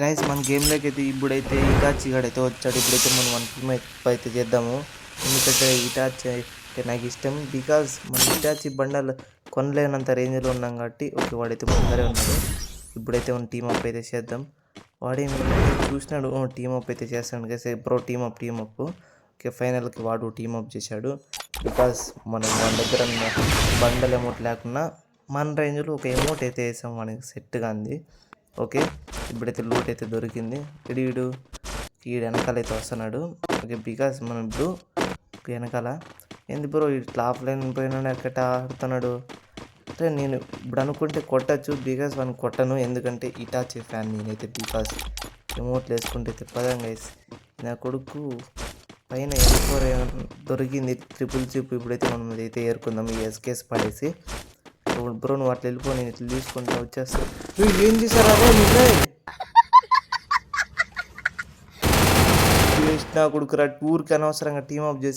Guys మన గేమ్లోకి అయితే ఇప్పుడైతే ఇటాచి గడైతే వచ్చాడు. ఇప్పుడైతే మనం వన్ టీమ్ అయితే చేద్దాము. ఎందుకంటే ఇటాచి అయితే నాకు ఇష్టం. బికాజ్ మన ఇటాచి బండలు కొనలేనంత రేంజ్లో ఉన్నాం కాబట్టి ఓకే వాడైతే ముందరే ఉన్నాడు. ఇప్పుడైతే మన టీమ్ అప్ అయితే చేద్దాం. వాడే చూసినాడు టీమ్ అప్ అయితే చేస్తాడు. Guys pro team up team up okay ఫైనల్కి వాడు టీమ్ అప్ చేశాడు. బికాస్ మనం మన దగ్గర ఉన్న బండల్ అమౌంట్ లేకున్నా మన రేంజ్లో ఒక అమౌంట్ అయితే వేసాం మనకి సెట్గా ఉంది. ఓకే ఇప్పుడైతే లూట్ అయితే దొరికింది. ఇడు వీడు ఈడు వెనకాల అయితే వస్తున్నాడు. ఓకే బికాస్ మనం ఇప్పుడు వెనకాల. ఏంది బ్రో ఇట్లా ఆఫ్లైన్ పోయినా ఎక్కడ ఆడుతున్నాడు? అంటే నేను ఇప్పుడు అనుకుంటే కొట్టచ్చు బికాస్ వాడిని కొట్టను. ఎందుకంటే ఇటాచే ఫ్యాన్ నేనైతే బికాస్ రిమోట్లు వేసుకుంటే తిప్పదాం గైస్ నా కొడుకు పైన ఎన్ఫోర్ దొరికింది ట్రిపుల్ చిప్ ఇప్పుడైతే మనం అయితే ఏరుకుందాం. ఈ ఎస్కేస్ పడేసి. బ్రో నువ్వు అట్లా వెళ్ళిపో నేను ఇట్లా తీసుకుంటా వచ్చేస్తా. నువ్వు ఏం చేశారు అదే నువ్వే వేస్ట్ నా కొడుకురా టూర్కి అనవసరంగా టీమప్ చేసి